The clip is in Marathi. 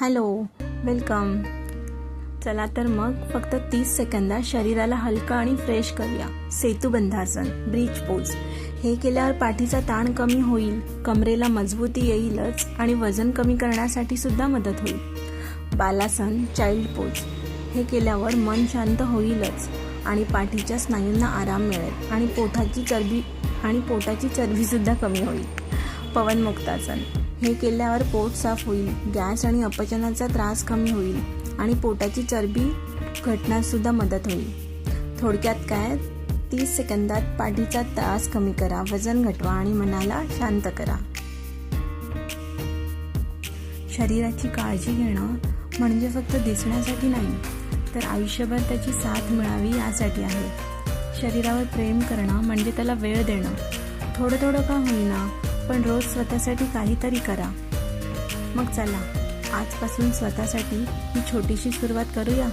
Hello welcome. चला तर मग फक्त तीस सेकंदात शरीराला हलकं आणि फ्रेश करूया. Setubandhasana bridge pose. हे केल्यावर पाठीचा ताण कमी होईल कमरेला मजबूती येईलच आणि वजन कमी करण्यासाठी सुद्धा मदत होईल. Balasana child pose. हे केल्यावर मन शांत होईलच आणि पाठीच्या स्नायूंना आराम मिळेल आणि पोटाची चरबी आणि पोटाची चरबीसुद्धा कमी होईल. पवनमुक्तासन हे केल्यावर पोट साफ होईल गॅस आणि अपचनाचा त्रास कमी होईल आणि पोटाची चरबी घटण्यात सुद्धा मदत होईल. थोडक्यात काय? तीस सेकंदात पाठीचा त्रास कमी करा वजन घटवा आणि मनाला शांत करा. शरीराची काळजी घेणं म्हणजे फक्त दिसण्यासाठी नाही तर आयुष्यभर त्याची साथ मिळावी यासाठी आहे. शरीरावर प्रेम करणं म्हणजे त्याला वेळ देणं. थोडं थोडं का होईना पण रोज स्वतःसाठी काहीतरी करा. मग चला आजपासून स्वतःसाठी ही छोटीशी सुरुवात करूया.